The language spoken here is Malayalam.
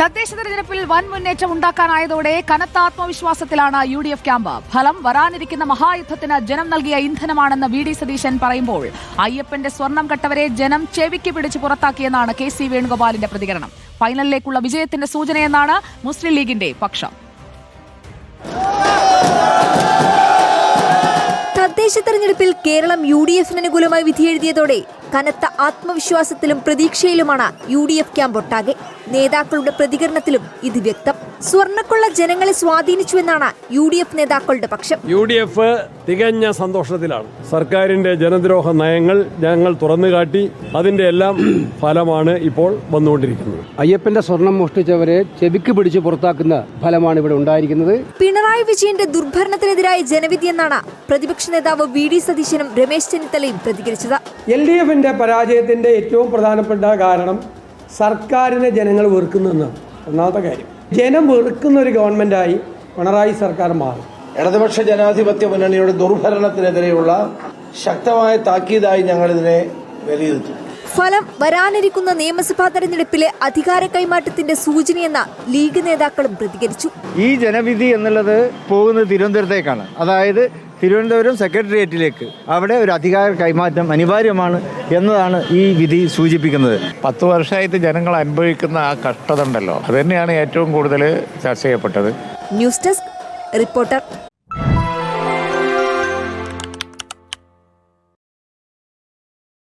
തദ്ദേശ തെരഞ്ഞെടുപ്പിൽ വൻ മുന്നേറ്റം ഉണ്ടാക്കാനായതോടെ കനത്ത ആത്മവിശ്വാസത്തിലാണ് യു ഡി എഫ് ക്യാമ്പ്. ഫലം വരാനിരിക്കുന്ന മഹായുദ്ധത്തിന് ജനം നൽകിയ ഇന്ധനമാണെന്ന് വി ഡി സതീശൻ പറയുമ്പോൾ അയ്യപ്പന്റെ സ്വർണം കട്ടവരെ ജനം ചെവിക്ക് പിടിച്ച് പുറത്താക്കിയെന്നാണ് കെ സി വേണുഗോപാലിന്റെ പ്രതികരണം. ഫൈനലിലേക്കുള്ള വിജയത്തിന്റെ സൂചനയെന്നാണ് മുസ്ലിം ലീഗിന്റെ പക്ഷം. തദ്ദേശ തെരഞ്ഞെടുപ്പിൽ കേരളം യു ഡി എഫിന് അനുകൂലമായി വിധിയെഴുതിയതോടെ കനത്ത ആത്മവിശ്വാസത്തിലും പ്രതീക്ഷയിലുമാണ് യു ഡി എഫ് ക്യാമ്പ് ഒട്ടാകെ. നേതാക്കളുടെ പ്രതികരണത്തിലും ഇത് വ്യക്തം. സ്വർണക്കൊള്ള ജനങ്ങളെ സ്വാധീനിച്ചുവെന്നാണ് യു ഡി എഫ് നേതാക്കളുടെ പക്ഷം. യു ഡി എഫ് തികഞ്ഞ സന്തോഷത്തിലാണ്. സർക്കാരിന്റെ ജനദ്രോഹ നയങ്ങൾ ഞങ്ങൾ തുറന്നുകാട്ടി അതിന്റെ എല്ലാം ഫലമാണ് ഇപ്പോൾ വന്നുകൊണ്ടിരിക്കുന്നത്. അയ്യപ്പന്റെ സ്വർണം മോഷ്ടിച്ചവരെ ചെവിക്ക് പിടിച്ച് പുറത്താക്കുന്ന ഫലമാണ് ഇവിടെ ഉണ്ടായിരിക്കുന്നത്. പിണറായി വിജയന്റെ ദുർഭരണത്തിനെതിരായ ജനവിധി എന്നാണ് പ്രതിപക്ഷ നേതാവ് വി ഡി സതീശനും രമേശ് ചെന്നിത്തലയും പ്രതികരിച്ചത്. എൽ ഡി എഫിന്റെ പരാജയത്തിന്റെ ഏറ്റവും പ്രധാനപ്പെട്ട കാരണം സർക്കാരിനെ ജനങ്ങൾ വെറുക്കുന്നതെന്നാണ് ഒന്നാമത്തെ കാര്യം. ജനം വെറുക്കുന്ന ഒരു ഗവൺമെന്റായി പിണറായി സർക്കാർ മാറും. ഇടതുപക്ഷ ജനാധിപത്യ മുന്നണിയുടെ ദുർഭരണത്തിനെതിരെയുള്ള ശക്തമായ താക്കീതായി ഞങ്ങളിതിനെ വിലയിരുത്തും. ഫലം വരാനിരിക്കുന്ന നിയമസഭാ തെരഞ്ഞെടുപ്പിലെ അധികാര കൈമാറ്റത്തിന്റെ സൂചനയെന്ന ലീഗ് നേതാക്കളും പ്രതികരിച്ചു. ഈ ജനവിധി എന്നുള്ളത് പോകുന്നത് തിരുവനന്തപുരത്തേക്കാണ്. അതായത് തിരുവനന്തപുരം സെക്രട്ടേറിയറ്റിലേക്ക് അവിടെ ഒരു അധികാര കൈമാറ്റം അനിവാര്യമാണ് എന്നതാണ് ഈ വിധി സൂചിപ്പിക്കുന്നത്. പത്ത് വർഷമായിട്ട് ജനങ്ങൾ അനുഭവിക്കുന്ന ആ കഷ്ടത ഉണ്ടല്ലോ. അത് തന്നെയാണ് ഏറ്റവും കൂടുതൽ ചർച്ച ചെയ്യപ്പെട്ടത്. News desk reporter